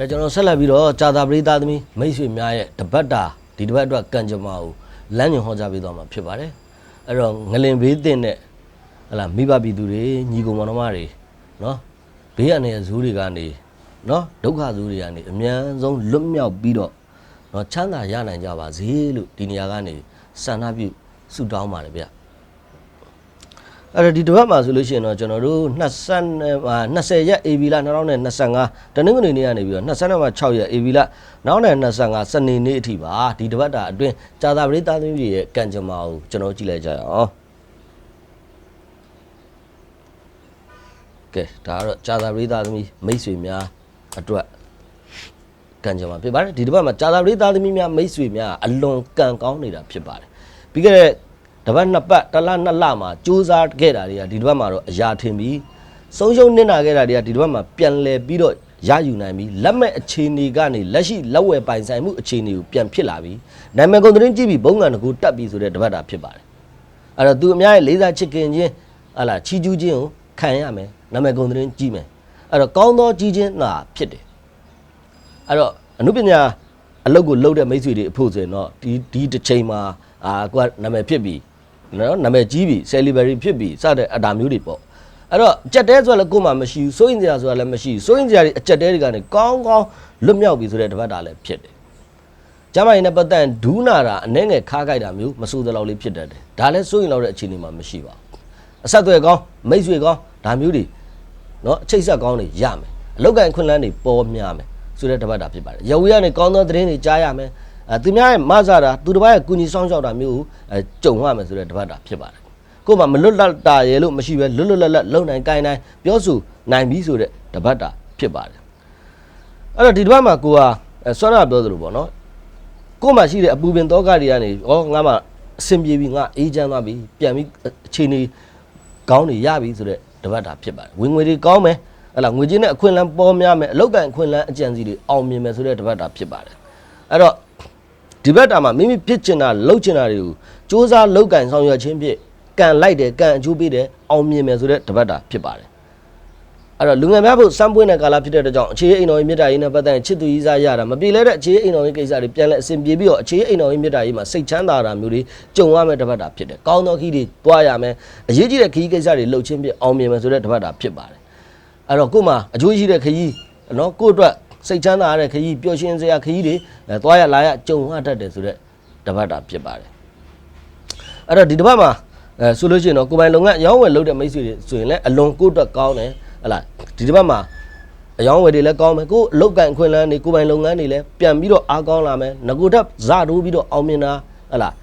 ကဲကျွန်တော်ဆက်လက်ပြီးတော့ကြာသာပရိသတ်သမီးမိတ်ဆွေများရဲ့တပတ်တာဒီတပတ်အတွက်ကံကြမ္မာကိုလမ်းညွှန်ဟောကြားပေးသွားမှာဖြစ်ပါတယ်အဲ့တော့ငလင်ဘေးတင်တဲ့ဟလာမိဘပြည်သူတွေညီကောင်မောင်နှမတွေနော်ဘေးရနေတဲ့ဇူးတွေကနေနော်ဒုက္ခဇူးတွေကနေအမြန်ဆုံးလွတ်မြောက်ပြီးတော့နော်ချမ်းသာရနိုင်ကြပါစေလို့ဒီနေရာကနေဆန္ဒပြုဆုတောင်းပါတယ်ဗျ အဲ့တော့ဒီတစ်ပတ်မှာဆိုလို့ရှိရင်တော့ကျွန်တော်တို့20နဲ့20ရက် AB လ2025တနင်္ဂနွေနေ့ကနေပြီးတော့26ရက် AB လနောက်နဲ့25စနေနေ့အထိပါဒီတစ်ပတ်တာအတွင်းကြာသာပရိသတ်သမီးတွေရဲ့ကံကြမ္မာကိုကျွန်တော်ကြည့်လိုက်ကြရအောင်ကဲဒါကတော့ကြာသာပရိသတ်သမီးမိတ်ဆွေများအတွက်ကံကြမ္မာဖြစ်ပါတယ်ဒီတစ်ပတ်မှာကြာသာပရိသတ်သမီးများမိတ်ဆွေများအလွန်ကံကောင်းနေတာဖြစ်ပါတယ်ပြီးခဲ့တဲ့ တပတ်နှစ်ပတ်တစ်လနှစ်လမှာစူးစမ်းခဲ့တာတွေကဒီတစ်ပတ်မှာတော့အရာထင်ပြီးဆုံးရှုံးနစ်နာခဲ့တာတွေကဒီတစ်ပတ်မှာပြန်လည်ပြီးတော့ရယူနိုင်ပြီးလက်မဲ့အခြေအနေကနေလက်ရှိလက်ဝယ်ပိုင်ဆိုင်မှုအခြေအနေကိုပြန်ဖြစ်လာပြီးနာမည်ကုန်သတင်းကြည့်ပြီးဘုံငံတကူတက်ပြီးဆိုတဲ့တပတ်တာဖြစ်ပါတယ်အဲ့တော့သူအများရဲ့လေးစားချစ်ခင်ခြင်းဟလာချီးကျူးခြင်းကိုခံရမယ်နာမည်ကုန်သတင်းကြည့်မယ်အဲ့တော့ကောင်းသောကြီးခြင်းသာဖြစ်တယ်အဲ့တော့အနုပညာအလုပ်ကိုလုပ်တဲ့မိတ်ဆွေတွေအဖို့ဆိုရင်တော့ဒီဒီတစ်ချိန်မှာအာကိုကနာမည်ဖြစ်ပြီး နော်နာမည်ကြီးပြီ celebrity ဖြစ်ပြီစတဲ့အတာမျိုးတွေပေါ့အဲ့တော့အကြက်တဲဆိုတာလည်းကိုယ်မှမရှိဘူးစိုးရင်စရာဆိုတာလည်းမရှိဘူးစိုးရင်စရာတွေအကြက်တဲတွေကနေကောင်းကောင်းလွတ်မြောက်ပြီဆိုတဲ့တပတ်တာလည်းဖြစ်တယ်ကျမကြီးနဲ့ပတ်သက်ရင်ဒူးနာတာအနှဲငယ်ခါကြိုက်တာမျိုးမဆိုးသလောက်လေးဖြစ်တတ်တယ်ဒါလည်းစိုးရင်လောက်တဲ့အခြေအနေမှာမရှိပါဘူးအဆက်အသွယ်ကောင်းမိတ်ဆွေကောင်းဒါမျိုးတွေနော်အချိတ်ဆက်ကောင်းတွေရမယ်အလောက်ကန်ခွင့်လန်းတွေပေါ်များမယ်ဆိုတဲ့တပတ်တာဖြစ်ပါတယ်ရဝီကနေကောင်းသောသတင်းတွေကြားရမယ်အဲ သူများရဲ့မဆတာသူတစ်ပါးရဲ့ကုညီဆောင်ရှောက်တာမျိုးကိုအဲကြုံရမယ်ဆိုတဲ့တပတ်တာဖြစ်ပါတယ်ကိုယ်မှမလွတ်လပ်တာရဲလို့မရှိပဲလွတ်လွတ်လပ်လပ်လုံနိုင်ကိုင်းနိုင်ပြောဆိုနိုင်ပြီဆိုတဲ့တပတ်တာဖြစ်ပါတယ်အဲ့တော့ဒီတစ်ပတ်မှာကိုကအဲဆွမ်းနာပြောသလိုပေါ့နော်ကို့မှာရှိတဲ့အပူပင်တောကတွေကနေဩငါမှအဆင်ပြေပြီငါအေးချမ်းသွားပြီပြန်ပြီးအခြေအနေကောင်းနေရပြီဆိုတော့တပတ်တာဖြစ်ပါတယ်ဝင်ငွေတွေကောင်းမယ်ဟဲ့လားငွေချင်းနဲ့အခွင့်အလမ်းပေါ်များမယ်အလောက်ကန်အခွင့်အလမ်းအကြံစီတွေအောင်မြင်မယ်ဆိုတဲ့တပတ်တာဖြစ်ပါတယ်အဲ့တော့ ဒီဘက်တာမှာမိမိဖြစ်ချင်တာလှုပ်ချင်တာတွေကိုစူးစမ်းလှုပ်ကန်ဆောင်ရွက်ခြင်းဖြင့်ကံလိုက်တယ်ကံအကျိုးပေးတယ်အောင်မြင်မယ်ဆိုတဲ့တပတ်တာဖြစ်ပါတယ်အဲ့တော့လူငယ်များဖို့စမ်းပွင့်တဲ့ကာလဖြစ်တဲ့အတွက်ကြောင့်အခြေအိမ်တော်ကြီးမြတ်တာကြီးနဲ့ပတ်သက်ရင်ချစ်သူကြီးစားရတာမပြေလဲတဲ့အခြေအိမ်တော်ကြီးကိစ္စတွေပြန်လဲအဆင်ပြေပြီးတော့အခြေအိမ်တော်ကြီးမြတ်တာကြီးမှာစိတ်ချမ်းသာတာမျိုးတွေကြုံရမယ့်တစ်ပတ်တာဖြစ်တယ်။ကောင်းသောခီးတွေတွားရမယ်။အရေးကြီးတဲ့ခီးကိစ္စတွေလှုပ်ချင်းပြအောင်မြင်မယ်ဆိုတဲ့တစ်ပတ်တာဖြစ်ပါတယ်။အဲ့တော့ကို့မှာအကျိုးရှိတဲ့ခီးနော်ကို့အတွက် စိတ်ချမ်းသာရတဲ့ခီးပျော်ရွှင်စရာခီးတွေအဲတွားရလာရကြုံရတတ်တယ်ဆိုတဲ့တစ်ပတ်တာဖြစ်ပါတယ်။အဲ့တော့ဒီတစ်ပတ်မှာအဲဆိုလို့ရှိရင်တော့ကိုယ်ပိုင်လုပ်ငန်းအရောင်းဝယ်လုပ်တဲ့မိတ်ဆွေတွေဆိုရင်လည်းအလွန်ကိုယ့်အတွက်ကောင်းတယ်ဟဲ့လားဒီတစ်ပတ်မှာအယောင်းဝယ်တွေလည်းကောင်းမယ်ကိုယ်အလုပ်ကန်အခွင့်အလမ်းတွေကိုယ်ပိုင်လုပ်ငန်းတွေလည်းပြန်ပြီးတော့အားကောင်းလာမယ်ငကိုတက်ဇတိုးပြီးတော့အောင်မြင်တာဟဲ့လား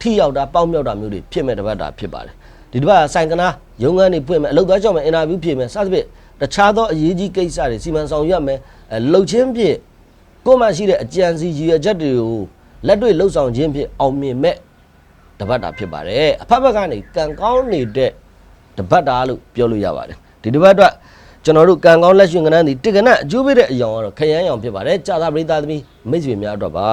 ထိရောက်တာပေါက်မြောက်တာမျိုးတွေဖြစ်မဲ့တစ်ပတ်တာဖြစ်ပါတယ်ဒီတစ်ပတ်ကဆိုင်ကနာရုံငန်းတွေဖွင့်မယ်အလုပ်သားကြောင့်မယ်အင်တာဗျူးဖြေမယ်စသဖြင့် တခြားသောအရေးကြီးကိစ္စတွေစီမံဆောင်ရွက်မယ်အဲလှုပ်ချင်းဖြင့်ကိုယ်မှရှိတဲ့အကြံစီရည်ရွယ်ချက်တွေကိုလက်တွေ့လှုပ်ဆောင်ခြင်းဖြင့်အောင်မြင်မဲ့တပတ်တာဖြစ်ပါတယ်အဖက်ဖက်ကနေကံကောင်းနေတဲ့တပတ်တာလို့ပြောလို့ရပါတယ်ဒီတပတ်အတွက်ကျွန်တော်တို့ကံကောင်းလက်ရှင်ကနန်းဒီတိကနအကျိုးပေးတဲ့အယောင်ကတော့ခရမ်းရောင်ဖြစ်ပါတယ်ကြာသာပရိသတ်သမီးမိတ်ဆွေများအတွက်ပါ